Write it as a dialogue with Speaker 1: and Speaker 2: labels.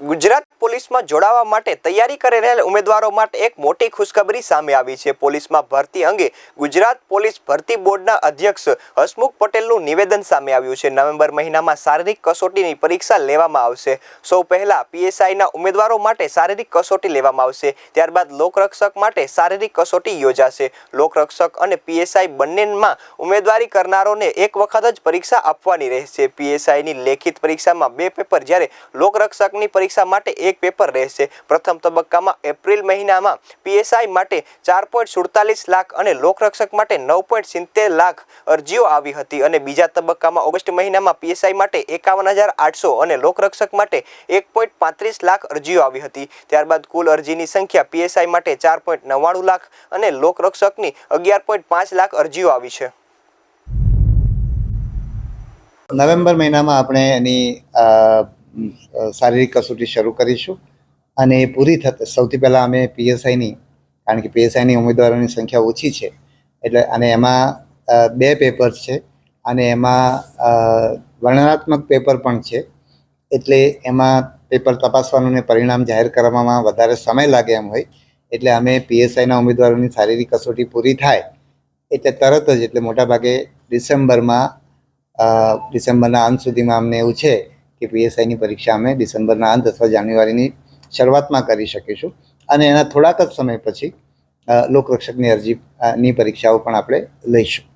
Speaker 1: ગુજરાત પોલીસમાં જોડાવા માટે તૈયારી કરી રહેલા ઉમેદવારો માટે એક મોટી ખુશખબરી સામે આવી છે. પોલીસમાં ભરતી અંગે ગુજરાત પોલીસ ભરતી બોર્ડના અધ્યક્ષ હસમુખ પટેલનું નિવેદન સામે આવ્યું છે. નવેમ્બર મહિનામાં શારીરિક કસોટીની પરીક્ષા લેવામાં આવશે. સૌ પહેલા પીએસઆઈના ઉમેદવારો માટે શારીરિક કસોટી લેવામાં આવશે. ત્યારબાદ લોકરક્ષક માટે શારીરિક કસોટી યોજાશે. લોકરક્ષક અને પીએસઆઈ બંનેમાં ઉમેદવારી કરનારોને એક વખત જ પરીક્ષા આપવાની રહેશે. પીએસઆઈની લેખિત પરીક્ષામાં બે પેપર જ્યારે લોકરક્ષકની પરીક્ષા માટે એક પેપર રહેશે. પ્રથમ તબક્કામાં એપ્રિલ મહિનામાં પીએસઆઈ માટે ચાર પોઈન્ટ સુડતાલીસ લાખ અને લોકરક્ષક માટે નવ પોઈન્ટ સિત્તેર લાખ અરજીઓ આવી હતી અને બીજા તબક્કામાં ઓગસ્ટ મહિનામાં પીએસઆઈ માટે એકાવન હજાર આઠસો અને લોકરક્ષક માટે એક પોઈન્ટ પાંત્રીસ લાખ અરજીઓ આવી હતી. ત્યારબાદ કુલ અરજીની સંખ્યા પીએસઆઈ માટે ચાર પોઈન્ટ નવ્વાણું લાખ અને લોકરક્ષકની અગિયાર પોઈન્ટ પાંચ લાખ અરજીઓ આવી છે.
Speaker 2: નવેમ્બર મહિનામાં આપણે એની શારીરિક કસોટી શરૂ કરીશું અને એ પૂરી થતાં, સૌથી પહેલાં અમે પીએસઆઈની, કારણ કે પીએસઆઈની ઉમેદવારોની સંખ્યા ઓછી છે, એટલે અને એમાં બે પેપર છે અને એમાં વર્ણનાત્મક પેપર પણ છે, એટલે એમાં પેપર તપાસવાનું ને પરિણામ જાહેર કરવામાં વધારે સમય લાગે એમ હોય, એટલે અમે પીએસઆઈના ઉમેદવારોની શારીરિક કસોટી પૂરી થાય, એટલે તરત જ, એટલે મોટાભાગે ડિસેમ્બરમાં ડિસેમ્બરના અંત સુધીમાં અમને એવું છે કે પીએસઆઈની પરીક્ષા અમે ડિસેમ્બરના અંત અથવા જાન્યુઆરીની શરૂઆતમાં કરી શકીશું. અને એના થોડાક જ સમય પછી લોકરક્ષકની અરજીની પરીક્ષાઓ પણ આપણે લઈશું.